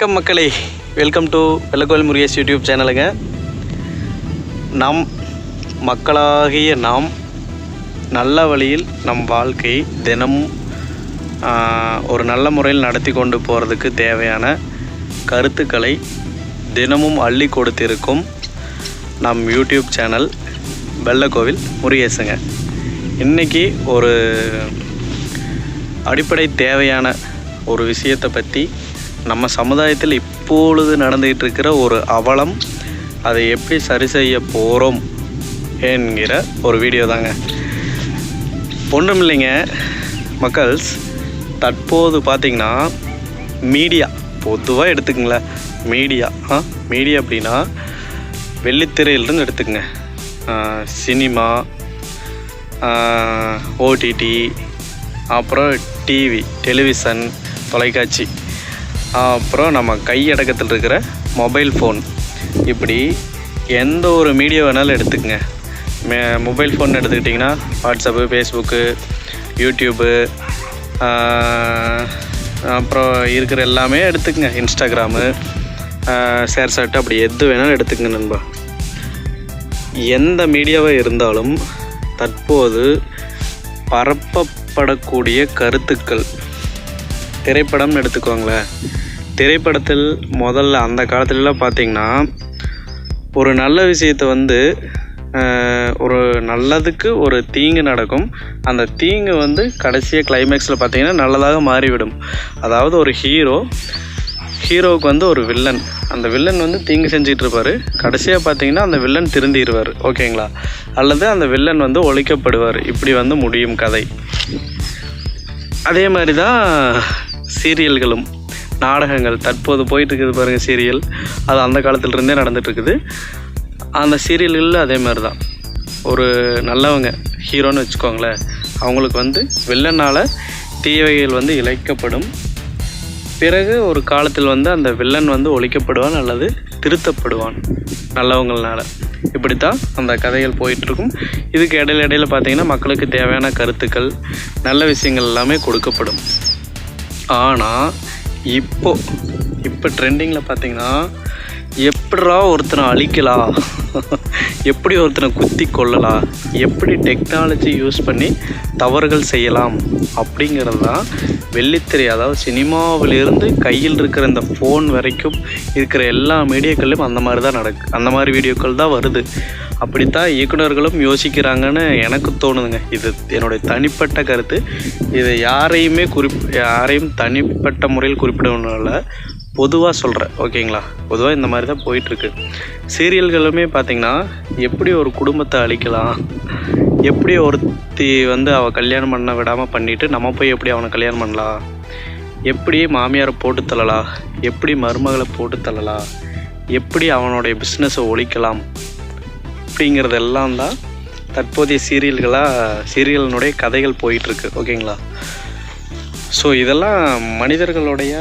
வணக்கம் மக்களே. Welcome to Vellakovil Murugesh YouTube சேனலுங்க. நம் மக்களாகிய நாம் நல்ல வழியில் நம் வாழ்க்கை தினமும் ஒரு நல்ல முறையில் நடத்தி கொண்டு போகிறதுக்கு தேவையான கருத்துக்களை தினமும் அள்ளி கொடுத்திருக்கும் நம் யூடியூப் சேனல் வெள்ளக்கோவில் முருகேசுங்க. இன்றைக்கி ஒரு அடிப்படை தேவையான ஒரு விஷயத்தை பற்றி நம்ம சமுதாயத்தில் இப்பொழுது நடந்துகிட்டு இருக்கிற ஒரு அவலம் அதை எப்படி சரி செய்ய போகிறோம் என்கிற ஒரு வீடியோ தாங்க. ஒன்றும் இல்லைங்க மக்கள்ஸ் தற்போது பார்த்திங்கன்னா மீடியா பொதுவாக எடுத்துக்கங்களேன். மீடியா ஆ மீடியா அப்படின்னா வெள்ளித்திரையிலிருந்து எடுத்துக்கங்க. சினிமா ஓடிடி அப்புறம் டிவி டெலிவிஷன் தொலைக்காட்சி. அப்புறம் நம்ம கையடக்கத்தில் இருக்கிற மொபைல் ஃபோன் இப்படி எந்த ஒரு மீடியா வேணாலும் எடுத்துக்கங்க. மே மொபைல் ஃபோன் எடுத்துக்கிட்டிங்கன்னா வாட்ஸ்அப்பு ஃபேஸ்புக்கு யூடியூப்பு அப்புறம் இருக்கிற எல்லாமே எடுத்துக்கங்க. இன்ஸ்டாகிராமு ஷேர் சாட்டு அப்படி எது வேணாலும் எடுத்துக்கங்க நண்பா. எந்த மீடியாவாக இருந்தாலும் தற்போது பரப்பப்படக்கூடிய கருத்துக்கள் திரைப்படம்னு எடுத்துக்கோங்களேன். திரைப்படத்தில் முதல்ல அந்த காலத்துலலாம் பார்த்தீங்கன்னா ஒரு நல்ல விஷயத்தை வந்து ஒரு நல்லதுக்கு ஒரு தீங்கு நடக்கும். அந்த தீங்கு வந்து கடைசியாக கிளைமேக்ஸில் பார்த்தீங்கன்னா நல்லதாக மாறிவிடும். அதாவது ஒரு ஹீரோ ஹீரோவுக்கு வந்து ஒரு வில்லன் அந்த வில்லன் வந்து தீங்கு செஞ்சிட்டு இருப்பார். கடைசியாக பார்த்தீங்கன்னா அந்த வில்லன் திருந்திடுவார். ஓகேங்களா? அல்லது அந்த வில்லன் வந்து ஒழிக்கப்படுவார். இப்படி வந்து முடியும் கதை. அதே மாதிரி தான் சீரியல்களும். நாடகங்கள் தற்போது போயிட்டுருக்குது பாருங்கள் சீரியல் அது அந்த காலத்துலேருந்தே நடந்துகிட்ருக்குது இருக்குது அந்த சீரியல்களில் அதே மாதிரி தான் ஒரு நல்லவங்க ஹீரோன்னு வச்சுக்கோங்களேன். அவங்களுக்கு வந்து வில்லனால் தீவைகள் வந்து இழைக்கப்படும். பிறகு ஒரு காலத்தில் வந்து அந்த வில்லன் வந்து ஒழிக்கப்படுவான் அல்லது திருத்தப்படுவான் நல்லவங்களால இப்படித்தான் அந்த கதைகள் போயிட்டுருக்கும். இதுக்கு இடையில இடையில பார்த்தீங்கன்னா மக்களுக்கு தேவையான கருத்துக்கள் நல்ல விஷயங்கள் எல்லாமே கொடுக்கப்படும். ஆனால் இப்போ இப்போ ட்ரெண்டிங்கில் பார்த்தீங்கன்னா எப்படா ஒருத்தனை அழிக்கலாம் எப்படி ஒருத்தனை குத்தி கொள்ளலாம் எப்படி டெக்னாலஜி யூஸ் பண்ணி தவறுகள் செய்யலாம்? அப்படிங்கிறது தான் வெள்ளித்திரை அதாவது சினிமாவிலிருந்து கையில் இருக்கிற இந்த ஃபோன் வரைக்கும் இருக்கிற எல்லா மீடியாக்கள்லையும் அந்த மாதிரி தான் நடக்கு. அந்த மாதிரி வீடியோக்கள் தான் வருது. அப்படித்தான் இயக்குனர்களும் யோசிக்கிறாங்கன்னு எனக்கு தோணுதுங்க. இது என்னுடைய தனிப்பட்ட கருத்து. இது யாரையுமே குறிப் யாரையும் தனிப்பட்ட முறையில் குறிப்பிடணும்ல பொதுவாக சொல்கிறேன் ஓகேங்களா? பொதுவாக இந்த மாதிரி தான் போயிட்டுருக்கு சீரியல்களுமே பார்த்திங்கன்னா எப்படி ஒரு குடும்பத்தை அழிக்கலாம்? எப்படி ஒருத்தி வந்து அவள் கல்யாணம் பண்ண விடாமல் பண்ணிவிட்டு நம்ம போய் எப்படி அவனை கல்யாணம் பண்ணலாம் எப்படி மாமியாரை போட்டு தள்ளலாம் எப்படி மருமகளை போட்டு தள்ளலாம் எப்படி அவனுடைய பிஸ்னஸை ஒழிக்கலாம்? அப்படிங்கிறதெல்லாம் தான் தற்போதைய சீரியல்களாக சீரியலினுடைய கதைகள் போயிட்டுருக்கு. ஓகேங்களா? ஸோ இதெல்லாம் மனிதர்களுடைய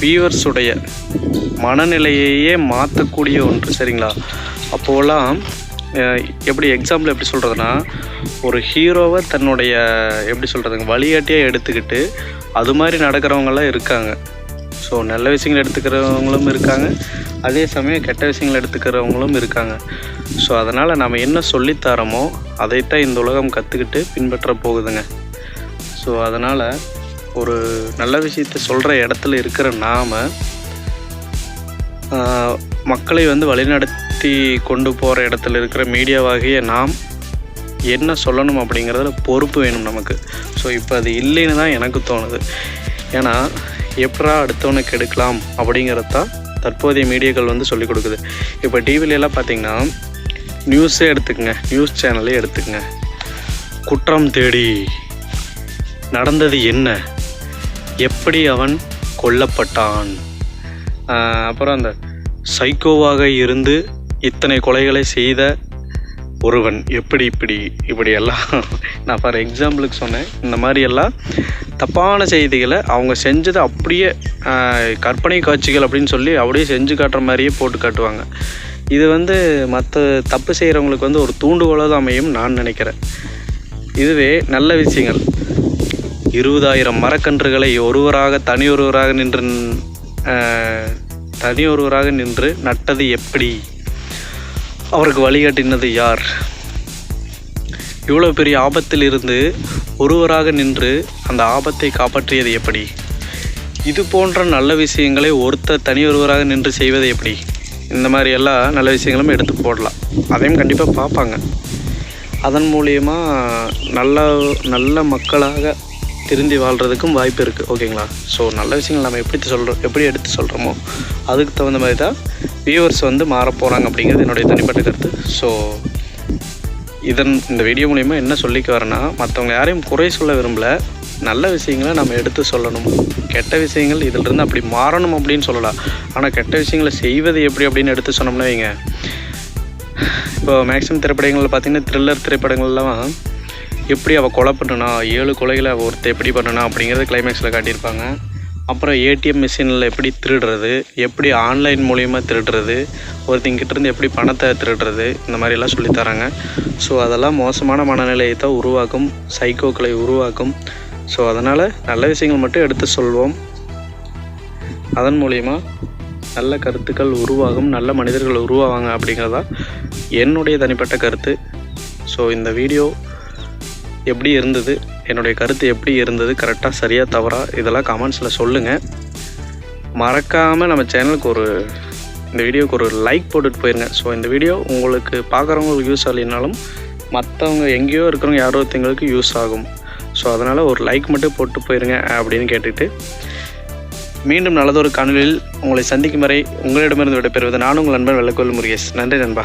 வியூவர்ஸுடைய மனநிலையையே மாற்றக்கூடிய ஒன்று சரிங்களா? அப்போலாம் எப்படி எக்ஸாம்பிள் எப்படி சொல்கிறதுனா ஒரு ஹீரோவை தன்னுடைய எப்படி சொல்கிறதுங்க வழிகாட்டியாக எடுத்துக்கிட்டு அது மாதிரி நடக்கிறவங்கெல்லாம் இருக்காங்க. ஸோ நல்ல விஷயங்கள் எடுத்துக்கிறவங்களும் இருக்காங்க. அதே சமயம் கெட்ட விஷயங்கள் எடுத்துக்கிறவங்களும் இருக்காங்க. ஸோ அதனால் நம்ம என்ன சொல்லித்தரமோ அதைத்தான் இந்த உலகம் கற்றுக்கிட்டு பின்பற்ற போகுதுங்க. ஸோ அதனால் ஒரு நல்ல விஷயத்த சொல்கிற இடத்துல இருக்கிற நாம் மக்களை வந்து வழிநடத்தி கொண்டு போகிற இடத்துல இருக்கிற மீடியாவாகிய நாம் என்ன சொல்லணும் அப்படிங்கிறதுல பொறுப்பு வேணும் நமக்கு. ஸோ இப்போ அது இல்லைன்னு தான் எனக்கு தோணுது. ஏன்னா எப்படா அடுத்தவனுக்கு எடுக்கலாம் அப்படிங்கிறது தான் தற்போதைய மீடியாக்கள் வந்து சொல்லிக் கொடுக்குது. இப்போ டிவிலெலாம் பார்த்தீங்கன்னா நியூஸே எடுத்துக்கங்க. நியூஸ் சேனலே எடுத்துக்கங்க. குற்றம் தேடி நடந்தது என்ன? எப்படி அவன் கொல்லப்பட்டான்? அப்புறம் அந்த சைக்கோவாக இருந்து இத்தனை கொலைகளை செய்த ஒருவன். எப்படி இப்படி இப்படி எல்லாம் நான் ஃபார் எக்ஸாம்பிளுக்கு சொன்னேன். இந்த மாதிரியெல்லாம் தப்பான செய்திகளை அவங்க செஞ்சதை அப்படியே கற்பனை காட்சிகள் அப்படின்னு சொல்லி அப்படியே செஞ்சு காட்டுற மாதிரியே போட்டு காட்டுவாங்க. இது வந்து மற்ற தப்பு செய்கிறவங்களுக்கு வந்து ஒரு தூண்டுகோலாக தான் அமையும் நான் நினைக்கிறேன். இதுவே நல்ல விஷயங்கள். இருபதாயிரம் மரக்கன்றுகளை ஒருவராக தனி ஒருவராக நின்று தனியொருவராக தனி ஒருவராக நின்று நட்டது எப்படி? அவருக்கு வழிகாட்டினது யார்? இவ்வளோ பெரிய ஆபத்தில் இருந்து ஒருவராக நின்று அந்த ஆபத்தை காப்பாற்றியது எப்படி? இது போன்ற நல்ல விஷயங்களை ஒருத்தர் தனி ஒருவராக நின்று செய்வது எப்படி? இந்த மாதிரி எல்லா நல்ல விஷயங்களும் எடுத்து போடலாம். அதையும் கண்டிப்பாக பார்ப்பாங்க. அதன் மூலியமாக நல்ல நல்ல மக்களாக திருந்தி வாழ்கிறதுக்கும் வாய்ப்பு இருக்குது ஓகேங்களா ஸோ நல்ல விஷயங்கள் நம்ம எப்படி சொல்கிறோம் எப்படி எடுத்து சொல்கிறோமோ அதுக்கு தகுந்த மாதிரி தான் வியூவர்ஸ் வந்து மாறப் போகிறாங்க அப்படிங்கிறது என்னுடைய தனிப்பட்ட கருத்து. ஸோ இதன் இந்த வீடியோ மூலிமா என்ன சொல்லிக்க வரேன்னா மற்றவங்க யாரையும் குறை சொல்ல விரும்பல நல்ல விஷயங்களை நம்ம எடுத்து சொல்லணும். கெட்ட விஷயங்கள் இதிலிருந்து அப்படி மாறணும் அப்படின்னு சொல்லலாம். ஆனால் கெட்ட விஷயங்களை செய்வது எப்படி அப்படின்னு எடுத்து சொன்னோம்னா வைங்க. இப்போ மேக்ஸிமம் திரைப்படங்களில் பார்த்தீங்கன்னா த்ரில்லர் திரைப்படங்கள்லாம் எப்படி அவள் கொலை பண்ணுனா ஏழு கொலைகளை அவள் ஒருத்தர் எப்படி பண்ணுனா அப்படிங்கிறத கிளைமேக்ஸில் காட்டியிருப்பாங்க. அப்புறம் ஏடிஎம் மிஷினில் எப்படி திருடுறது எப்படி ஆன்லைன் மூலயமா திருடுறது ஒருத்தங்கிட்டேருந்து எப்படி பணத்தை திருடுறது இந்த மாதிரிலாம் சொல்லித் தராங்க. ஸோ அதெல்லாம் மோசமான மனநிலையை தான் உருவாக்கும் சைக்கோக்களை உருவாக்கும். ஸோ அதனால் நல்ல விஷயங்கள் மட்டும் எடுத்து சொல்வோம். அதன் மூலிமா நல்ல கருத்துக்கள் உருவாகும் நல்ல மனிதர்கள் உருவாவாங்க அப்படிங்கிறதா என்னுடைய தனிப்பட்ட கருத்து. ஸோ இந்த வீடியோ எப்படி இருந்தது? என்னுடைய கருத்து எப்படி இருந்தது? கரெக்டாக சரியாக தவறா? இதெல்லாம் கமெண்ட்ஸில் சொல்லுங்கள் மறக்காமல் நம்ம சேனலுக்கு ஒரு இந்த வீடியோக்கு ஒரு லைக் போட்டுட்டு போயிருங்க. ஸோ இந்த வீடியோ உங்களுக்கு பார்க்குறவங்களுக்கு யூஸ் ஆகலைனாலும் மற்றவங்க எங்கேயோ இருக்கிறவங்க யாரோ ஒருத்தங்களுக்கு யூஸ் ஆகும். ஸோ அதனால் ஒரு லைக் மட்டும் போட்டு போயிருங்க அப்படின்னு கேட்டுட்டு. மீண்டும் நல்லதொரு காணொலியில் உங்களை சந்திக்கும் வரை உங்களிடமிருந்து விடைபெறுவது நான் உங்கள் நண்பன் வெள்ளக்கோல் முருகேஷ். நன்றி நண்பா.